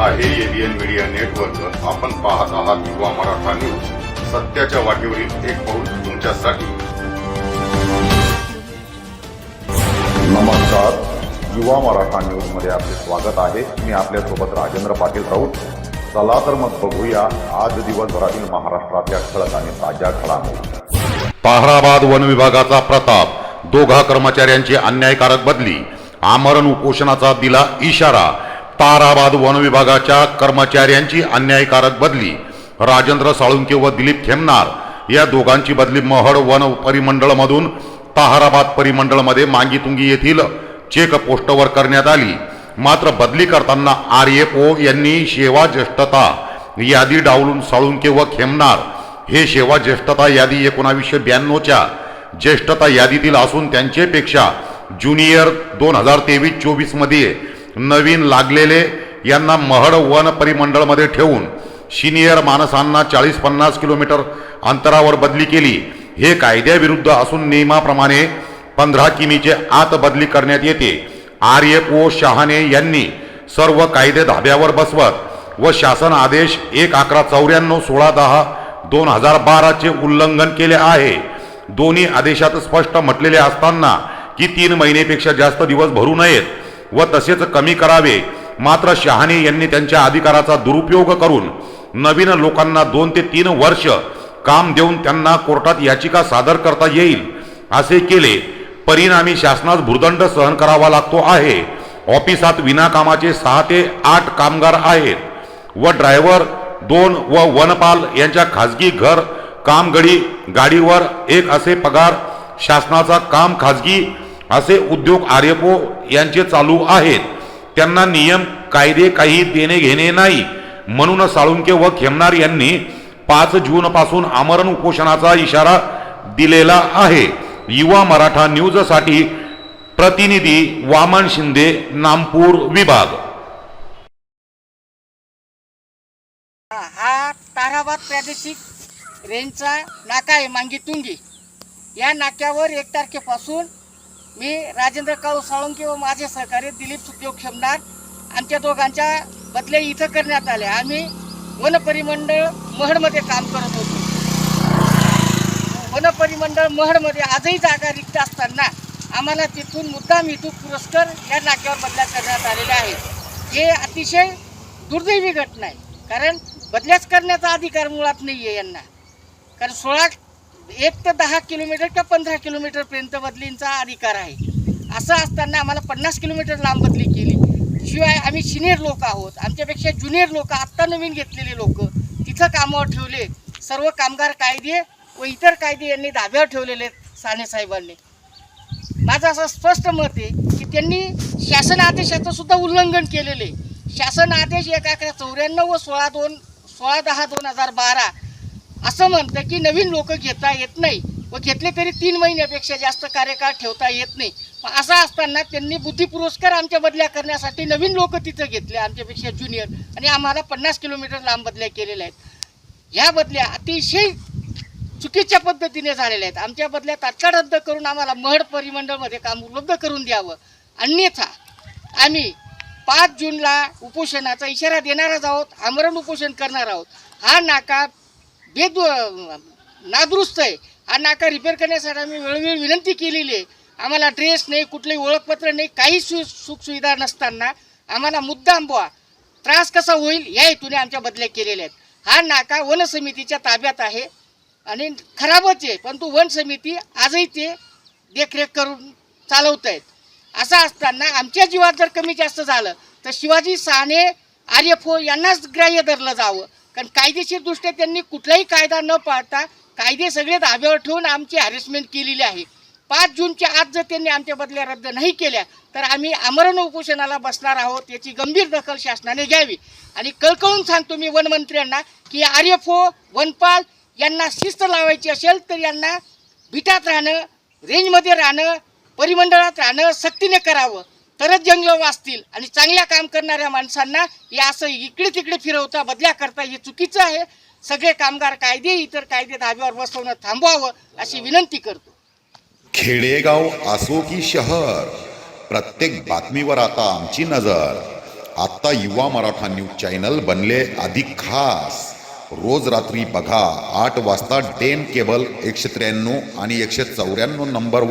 आहे alien media network आपण पाहत आहात युवा मराठा न्यूज. सत्याच्या वाटेवरील एक पाऊल तुमच्यासाठी. नमस्कार. युवा मराठा न्यूजमध्ये आपले स्वागत आहे. मी आपल्यासोबत राजेंद्र पाटील राऊत. चला तर मग बघूया आज दिवसभरातील महाराष्ट्रातल्या ठळक आणि ताज्या घडामोडी. ताहराबाद वन विभागाचा प्रताप. दोघा कर्मचाऱ्यांची अन्यायकारक बदली. आमरण उपोषणाचा दिला इशारा. ताराबाद वन विभागाच्या कर्मचाऱ्यांची अन्यायकारक बदली. राजेंद्र साळुंके व दिलीप खेमनार या दोघांची बदली महड वन परिमंडळमधून ताहाराबाद परिमंडळमध्ये मांगीतुंगी येथील चेक पोस्टवर करण्यात आली. मात्र बदली करताना आर एफ ओ यांनी सेवा ज्येष्ठता यादी डावलून साळुंके व खेमनार हे सेवा ज्येष्ठता यादी एकोणावीसशे ब्याण्णवच्या ज्येष्ठता यादीतील असून त्यांचेपेक्षा ज्युनियर दोन हजार तेवीस चोवीसमध्ये नवीन लागलेले यांना महड वन परिमंडळमध्ये ठेवून सिनियर माणसांना चाळीस पन्नास किलोमीटर अंतरावर बदली केली. हे कायद्याविरुद्ध असून नियमाप्रमाणे पंधरा किमीचे आत बदली करण्यात येते. आर एफ ओ शहाणे यांनी सर्व कायदे धाब्यावर बसवत व शासन आदेश एक अकरा चौऱ्याण्णव सोळा दहा दोन हजार बाराचे उल्लंघन केले आहे. दोन्ही आदेशात स्पष्ट म्हटलेले असताना की तीन महिनेपेक्षा जास्त दिवस भरू नयेत. व तसेच कमी करावे. मात्र शहाणे यांनी त्यांच्या अधिकाराचा दुरुपयोग करून नवीन लोकांना दोन ते तीन वर्ष काम देऊन त्यांना कोर्टात याचिका सादर करता येईल असे केले. परिणामी शासनास भूर्दंड सहन करावा लागतो आहे. ऑफिसात विनाकामाचे सहा ते आठ कामगार आहेत. व ड्रायव्हर दोन व वनपाल यांच्या खाजगी घर कामगडी गाडीवर एक असे पगार शासनाचा काम खाजगी असे उद्योग आर्यपो यांचे चालू आहेत. त्यांना नियम कायदे काही देणे घेणे नाही. म्हणून साळुंके व खेमनार यांनी पाच जून पासून आमरण उपोषणाचा इशारा दिलेला आहे. युवा मराठा न्यूजसाठी प्रतिनिधी वामन शिंदे नामपूर विभाग. हा ताराबाद प्रादेशिक रेंजचा नाका आहे मांगीतुंगी या नाक्यावर एक तारखेपासून मी राजेंद्र काळू साळुंके व माझे सहकारी दिलीप सुखदेव खेमनार आमच्या दोघांच्या बदल्या इथं करण्यात आल्या. आम्ही वनपरिमंडळ महडमध्ये काम करत होतो. वन परिमंडळ महडमध्ये आजही जागा रिक्त असताना आम्हाला तिथून मुद्दाम हेतू पुरस्कार या नाक्यावर बदल्या करण्यात आलेल्या आहेत. हे अतिशय दुर्दैवी घटना आहे. कारण बदल्याच करण्याचा अधिकार मुळात नाही आहे यांना. कारण सोळा एक तर दहा किलोमीटर किंवा पंधरा किलोमीटरपर्यंत बदलींचा अधिकार आहे. असं असताना आम्हाला पन्नास किलोमीटर लांब बदली केली. शिवाय आम्ही सिनियर लोक आहोत. आमच्यापेक्षा ज्युनियर लोक आत्ता नवीन घेतलेले लोक तिथं कामावर ठेवले. सर्व कामगार कायदे व इतर कायदे यांनी धाब्यावर ठेवलेले आहेत साने साहेबांनी. माझं असं स्पष्ट मत आहे की त्यांनी शासन आदेशाचं सुद्धा उल्लंघन केलेलं आहे. शासन आदेश एका अकरा चौऱ्याण्णव व सोळा दोन सोळा दहा दोन हजार बारा असं म्हणतं की नवीन लोक घेता येत नाही व घेतले तरी तीन महिन्यापेक्षा जास्त कार्यकाळ ठेवता येत नाही. मग असं असताना त्यांनी बुद्धी पुरस्कार आमच्या बदल्या करण्यासाठी नवीन लोक तिथं घेतले आमच्यापेक्षा ज्युनियर. आणि आम्हाला पन्नास किलोमीटर लांब बदल्या केलेल्या आहेत. ह्या बदल्या अतिशय चुकीच्या पद्धतीने झालेल्या आहेत. आमच्या बदल्या तात्काळ रद्द करून आम्हाला महड परिमंडळमध्ये काम उपलब्ध करून द्यावं. अन्यथा आम्ही पाच जूनला उपोषणाचा इशारा देणारच आहोत आमरण उपोषण करणार आहोत. हा नाका बेदु नादुरुस्त आहे हा नाका रिपेअर करण्यासाठी आम्ही वेळोवेळी विनंती केलेली आहे. आम्हाला ड्रेस नाही कुठलंही ओळखपत्र नाही काही सु सुखसुविधा नसताना आम्हाला मुद्दाम बुवा त्रास कसा होईल या हेतूने आमच्या बदल्या केलेल्या आहेत. हा नाका वन समितीच्या ताब्यात आहे आणि खराबच आहे परंतु वन समिती आजही ते देखरेख करून चालवत आहेत. असं असताना आमच्या जीवात जर कमी जास्त झालं तर शिवाजी साने आर्यफो यांनाच ग्राह्य धरलं जावं. कारण कायदेशीर दृष्ट्या त्यांनी कुठलाही कायदा न पाळता कायदे सगळे धाब्यावर ठेवून आमची हॅरेसमेंट केलेली आहे. पाच जूनच्या आज जर त्यांनी आमच्या बदल्या रद्द नाही केल्या तर आम्ही आमरण उपोषणाला बसणार आहोत याची गंभीर दखल शासनाने घ्यावी. आणि कळकळून सांगतो मी वनमंत्र्यांना की आर एफ ओ वनपाल यांना शिस्त लावायची असेल तर यांना भिटात राहणं रेंजमध्ये राहणं परिमंडळात राहणं सक्तीने करावं. तरच जंगलं वाचतील. आणि चांगल्या काम करणाऱ्या माणसांना हे असं इकडे तिकडे फिरवता बदल्या करता हे चुकीचं आहे. सगळे कामगार कायदे इतर कायदे धाब्यावर बसवणं थांबवावं अशी विनंती करतो. खेडेगाव असो की शहर प्रत्येक बातमीवर आता आमची नजर. आता युवा मराठा न्यूज चॅनल बनले अधिक खास. रोज रात्री बघा आठ वाजता डेन केबल एकशे त्र्याण्णव आणि एकशे चौऱ्याण्णव नंबरवर